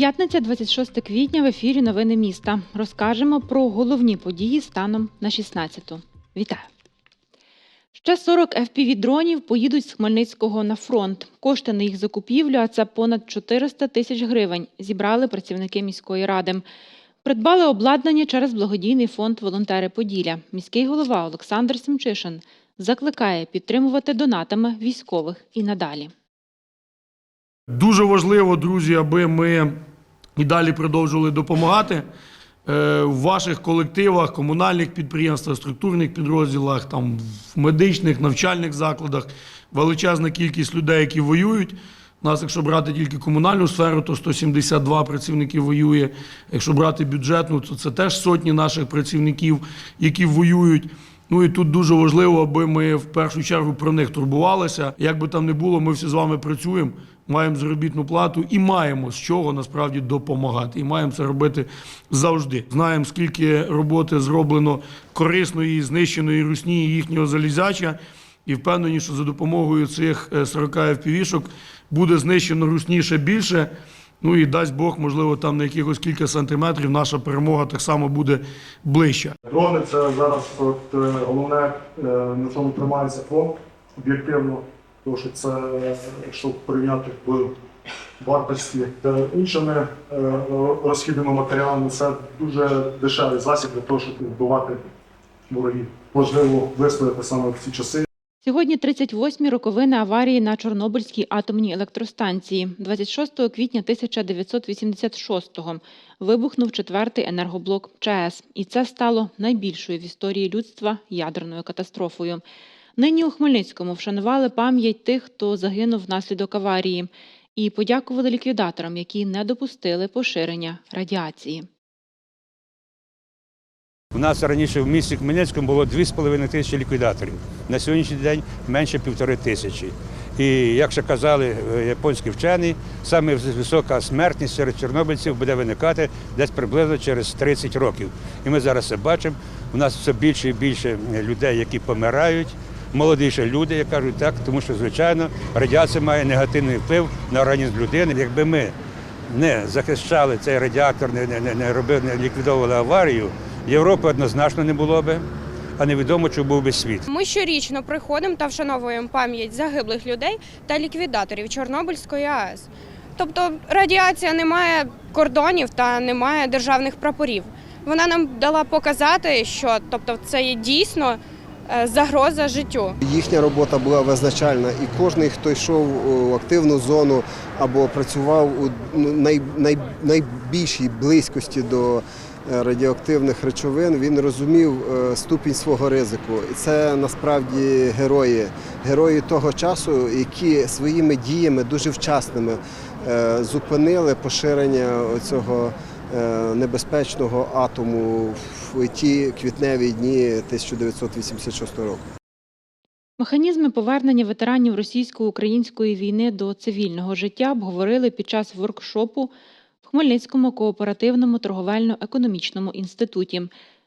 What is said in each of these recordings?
П'ятниця, 26 квітня в ефірі Новини міста. Розкажемо про головні події станом на 16-ту. Вітаю! Ще 40 FPV-дронів поїдуть з Хмельницького на фронт. Кошти на їх закупівлю, а це понад 400 тисяч гривень, зібрали працівники міської ради. Придбали обладнання через благодійний фонд Волонтери Поділля. Міський голова Олександр Семчишин закликає підтримувати донатами військових і надалі. Дуже важливо, друзі, аби ми і далі продовжували допомагати в ваших колективах, комунальних підприємствах, структурних підрозділах, там, в медичних, навчальних закладах. Величезна кількість людей, які воюють. У нас, якщо брати тільки комунальну сферу, то 172 працівники воює. Якщо брати бюджетну, то це теж сотні наших працівників, які воюють. Ну і тут дуже важливо, аби ми в першу чергу про них турбувалися. Як би там не було, ми всі з вами працюємо, маємо заробітну плату і маємо з чого насправді допомагати. І маємо це робити завжди. Знаємо, скільки роботи зроблено корисної, знищеної русні їхнього залізяча. І впевнені, що за допомогою цих е, 40 FPV-шок буде знищено русніше більше. Ну і дасть Бог, можливо, там на якихось кілька сантиметрів наша перемога так само буде ближча. Дрони це зараз от, е, головне, е, на чому тримається фонд об'єктивно, тому що це, якщо порівняти в вартості з іншими е, розхідними матеріалами, це дуже дешевий засіб для того, щоб вбивати ворогів. Важливо вистояти саме в ці часи. Сьогодні 38-мі роковини аварії на Чорнобильській атомній електростанції. 26 квітня 1986-го вибухнув четвертий енергоблок ЧАЕС, і це стало найбільшою в історії людства ядерною катастрофою. Нині у Хмельницькому вшанували пам'ять тих, хто загинув внаслідок аварії, і подякували ліквідаторам, які не допустили поширення радіації. У нас раніше в місті Хмельницькому було 2,5 тисячі ліквідаторів. На сьогоднішній день менше півтори тисячі. І як ще казали е, японські вчені, саме висока смертність серед чорнобильців буде виникати десь приблизно через 30 років. І ми зараз це бачимо. У нас все більше і більше людей, які помирають. Молодіші люди, як кажуть так, тому що, звичайно, радіація має негативний вплив на організм людини. Якби ми не захищали цей радіатор, не, не, не, робили, не ліквідовували аварію, Європи однозначно не було би, а невідомо, чи був би світ. Ми щорічно приходимо та вшановуємо пам'ять загиблих людей та ліквідаторів Чорнобильської АЕС. Тобто радіація не має кордонів та не має державних прапорів. Вона нам дала показати, що тобто, це є дійсно загроза життю. Їхня робота була визначальна, і кожен, хто йшов у активну зону або працював у ну, най, най, найбільшій близькості до е, радіоактивних речовин, він розумів е, ступінь свого ризику. І це насправді герої, герої того часу, які своїми діями дуже вчасними е, зупинили поширення цього небезпечного атому в ті квітневі дні 1986 року. Механізми повернення ветеранів російсько-української війни до цивільного життя обговорили під час воркшопу в Хмельницькому кооперативному торговельно-економічному інституті.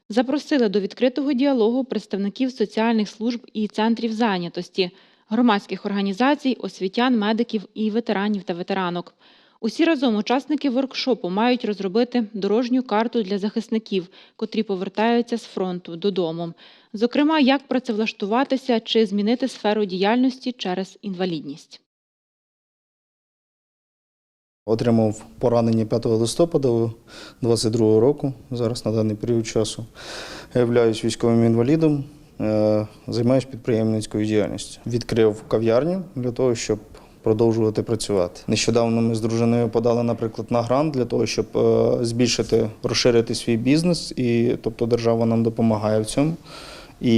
Запросили до відкритого діалогу представників соціальних служб і центрів зайнятості, громадських організацій, освітян, медиків і ветеранів та ветеранок. Усі разом учасники воркшопу мають розробити дорожню карту для захисників, котрі повертаються з фронту додому. Зокрема, як працевлаштуватися чи змінити сферу діяльності через інвалідність. Отримав поранення 5 листопада 2022 року. Зараз на даний період часу являюсь військовим інвалідом, е, займаюся підприємницькою діяльністю. Відкрив кав'ярню для того, щоб продовжувати працювати. Нещодавно ми з дружиною подали, наприклад, на грант для того, щоб е, збільшити, розширити свій бізнес, і тобто держава нам допомагає в цьому. І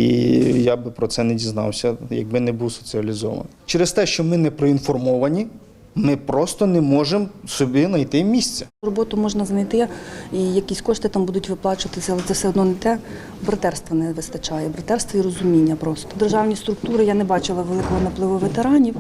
я би про це не дізнався, якби не був соціалізований. Через те, що ми не проінформовані, ми просто не можемо собі знайти місце. Роботу можна знайти, і якісь кошти там будуть виплачуватися, але це все одно не те. Братерства не вистачає. Братерства і розуміння просто. Державні структури я не бачила великого напливу ветеранів.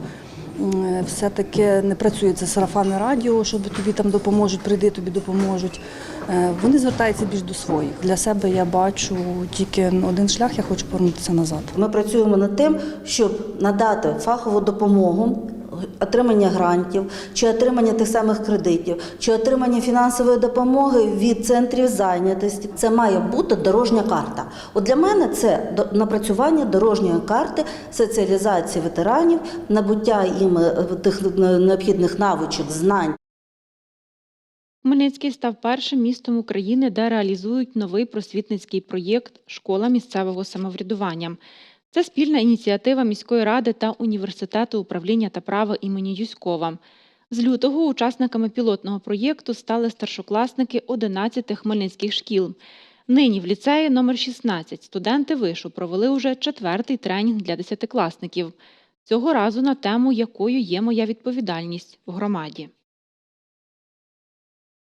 М, все-таки не працює це сарафанне радіо, щоб тобі там допоможуть, прийди, тобі допоможуть. Е, Вони звертаються більш до своїх. Для себе я бачу тільки один шлях, я хочу повернутися назад. Ми працюємо над тим, щоб надати фахову допомогу. Отримання грантів, чи отримання тих самих кредитів, чи отримання фінансової допомоги від центрів зайнятості. Це має бути дорожня карта. От для мене це напрацювання дорожньої карти соціалізації ветеранів, набуття їм е, тих необхідних навичок, знань. Хмельницький став першим містом України, де реалізують новий просвітницький проєкт Школа місцевого самоврядування. Це спільна ініціатива міської ради та університету управління та права імені Юськова. З лютого учасниками пілотного проєкту стали старшокласники 11 хмельницьких шкіл. Нині в ліцеї номер 16 студенти вишу провели уже четвертий тренінг для десятикласників. Цього разу на тему, якою є моя відповідальність в громаді.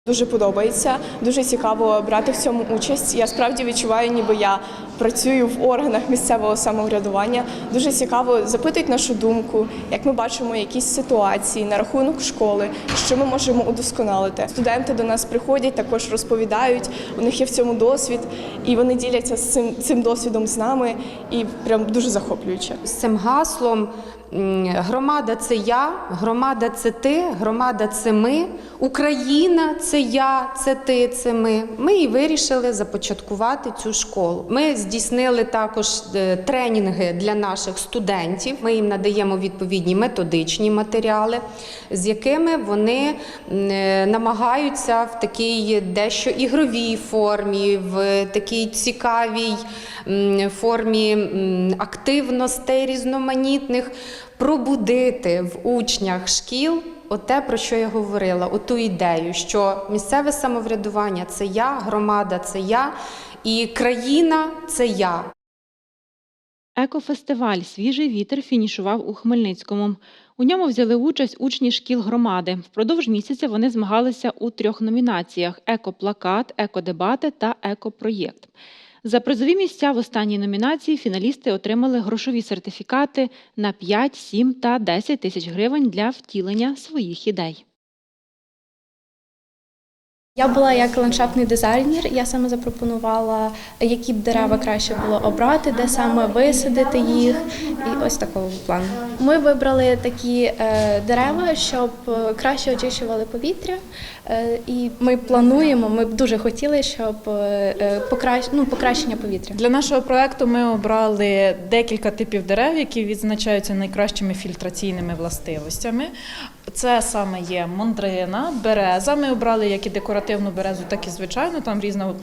Дуже подобається, дуже цікаво брати в цьому участь. Я справді відчуваю, ніби я працюю в органах місцевого самоврядування. Дуже цікаво запитують нашу думку, як ми бачимо якісь ситуації на рахунок школи, що ми можемо удосконалити. Студенти до нас приходять, також розповідають. У них є в цьому досвід, і вони діляться з цим, цим досвідом з нами, і прям дуже захоплююче. з цим гаслом громада це я, громада це ти, громада це ми, Україна це я, це ти, це ми. Ми і вирішили започаткувати цю школу. Ми здійснили також е, тренінги для наших студентів. Ми їм надаємо відповідні методичні матеріали, з якими вони е, намагаються в такій дещо ігровій формі, в такій цікавій формі активностей різноманітних пробудити в учнях шкіл оте, про що я говорила, оту ідею, що місцеве самоврядування це я, громада це я, і країна це я. Екофестиваль Свіжий вітер фінішував у Хмельницькому. У ньому взяли участь учні шкіл громади. Впродовж місяця вони змагалися у трьох номінаціях: екоплакат, екодебати та екопроєкт. За призові місця в останній номінації фіналісти отримали грошові сертифікати на 5, 7 та 10 тисяч гривень для втілення своїх ідей. Я була як ландшафтний дизайнер. Я саме запропонувала, які б дерева краще було обрати, де саме висадити їх, і ось такого плану. Ми вибрали такі е, дерева, щоб е, краще очищували повітря. Е, і ми плануємо. Ми б дуже хотіли, щоб ну, покращення повітря. Для нашого проекту ми обрали декілька типів дерев, які відзначаються найкращими фільтраційними властивостями. Це саме є мондрина, береза. Ми обрали як і декоративну березу, так і звичайну. Там різна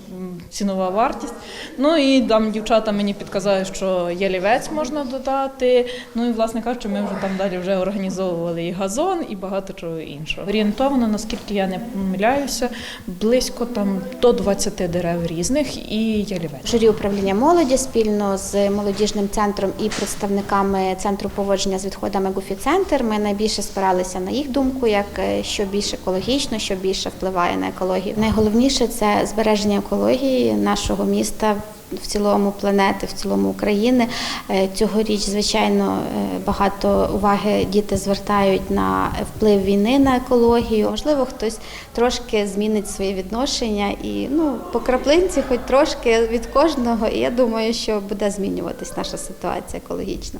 цінова вартість. Ну і там дівчата мені підказали, що ялівець можна додати. Ну і власне кажучи, ми вже там далі вже організовували і газон, і багато чого іншого. Орієнтовано, наскільки я не помиляюся, близько там до 20 дерев різних і ялівець. Журі управління молоді спільно з молодіжним центром і представниками центру поводження з відходами Гуфі Центр. Ми найбільше спиралися на їх думку, як е, що більш екологічно, що більше впливає на екологію. Найголовніше це збереження екології нашого міста. В цілому планети, в цілому України Е, цьогоріч, звичайно, е, багато уваги діти звертають на вплив війни на екологію. Можливо, хтось трошки змінить своє відношення і ну по краплинці, хоч трошки від кожного. І я думаю, що буде змінюватись наша ситуація екологічна.